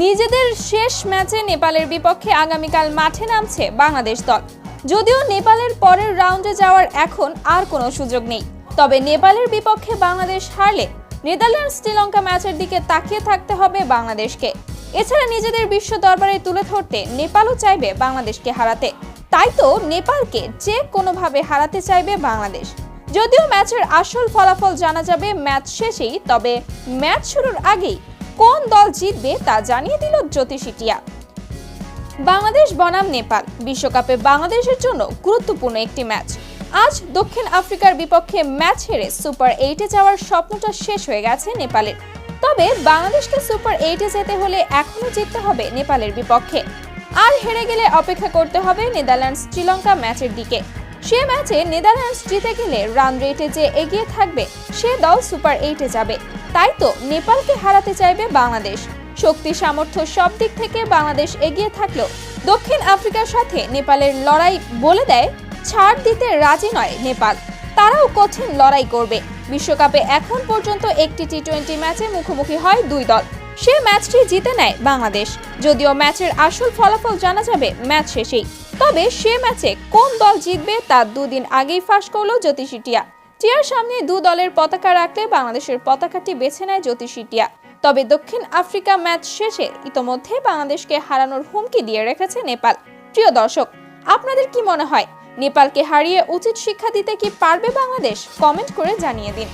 নিজেদের শেষ ম্যাচে নেপালের বিপক্ষে আগামীকাল মাঠে নামছে বাংলাদেশ দল। যদিও নেপালের পরের রাউন্ডে যাওয়ার এখন আর কোনো সুযোগ নেই। তবে নেপালের বিপক্ষে বাংলাদেশ হারলে নেদারল্যান্ড শ্রীলঙ্কা ম্যাচের দিকে তাকিয়ে থাকতে হবে বাংলাদেশকে। এছাড়া নিজেদের বিশ্ব দরবারে তুলে ধরতে নেপালও চাইবে বাংলাদেশকে হারাতে। তাই তো নেপালকে যে কোনোভাবে হারাতে চাইবে বাংলাদেশ। যদিও ম্যাচের আসল ফলাফল জানা যাবে ম্যাচ শেষেই, তবে ম্যাচ শুরুর আগেই কোন দল জিতবে তা জানিয়ে দিল জ্যোতিষিটিয়া বাংলাদেশ, বনাম, নেপাল। বিশ্বকাপে বাংলাদেশের জন্য গুরুত্বপূর্ণ একটি ম্যাচ। আজ দক্ষিণ আফ্রিকার বিপক্ষে ম্যাচ হেরে সুপার এইটে যাওয়ার স্বপ্নটা শেষ হয়ে গেছে নেপালের। তবে বাংলাদেশকে সুপার এইটে যেতে হলে এখনও জিততে হবে নেপালের বিপক্ষে। আর হেরে গেলে অপেক্ষা করতে হবে নেদারল্যান্ড শ্রীলঙ্কা ম্যাচের দিকে। সে ম্যাচে নেদারল্যান্ডস জিতে গেলে রান রেটে যে এগিয়ে থাকবে, সে দল সুপার এইটে যাবে। তাই তো নেপালকে হারাতে চাইবে বাংলাদেশ। শক্তি সামর্থ্য সব দিক থেকে বাংলাদেশ এগিয়ে থাকলেও দক্ষিণ আফ্রিকার সাথে নেপালের লড়াই বলে দেয়, ছাড় দিতে রাজি নয় নেপাল। তারাও কঠিন লড়াই করবে। বিশ্বকাপে এখন পর্যন্ত একটি টি টোয়েন্টি ম্যাচে মুখোমুখি হয় দুই দল। সে ম্যাচটি জিতে নেয় বাংলাদেশ। যদিও ম্যাচের আসল ফলাফল জানা যাবে ম্যাচ শেষেই। তবে সে ম্যাচে কোন দল জিতবে তা দুদিন আগেই ফাঁস করল জ্যোতিষী টিয়া। টিয়ার সামনে দু দলের পতাকা রাখলে বাংলাদেশের পতাকাটি বেছে নেয় জ্যোতিষী টিয়া। তবে দক্ষিণ আফ্রিকা ম্যাচ শেষে ইতোমধ্যে বাংলাদেশকে হারানোর হুমকি দিয়ে রেখেছে নেপাল। প্রিয় দর্শক, আপনাদের কি মনে হয়, নেপালকে হারিয়ে উচিত শিক্ষা দিতে কি পারবে বাংলাদেশ? কমেন্ট করে জানিয়ে দিন।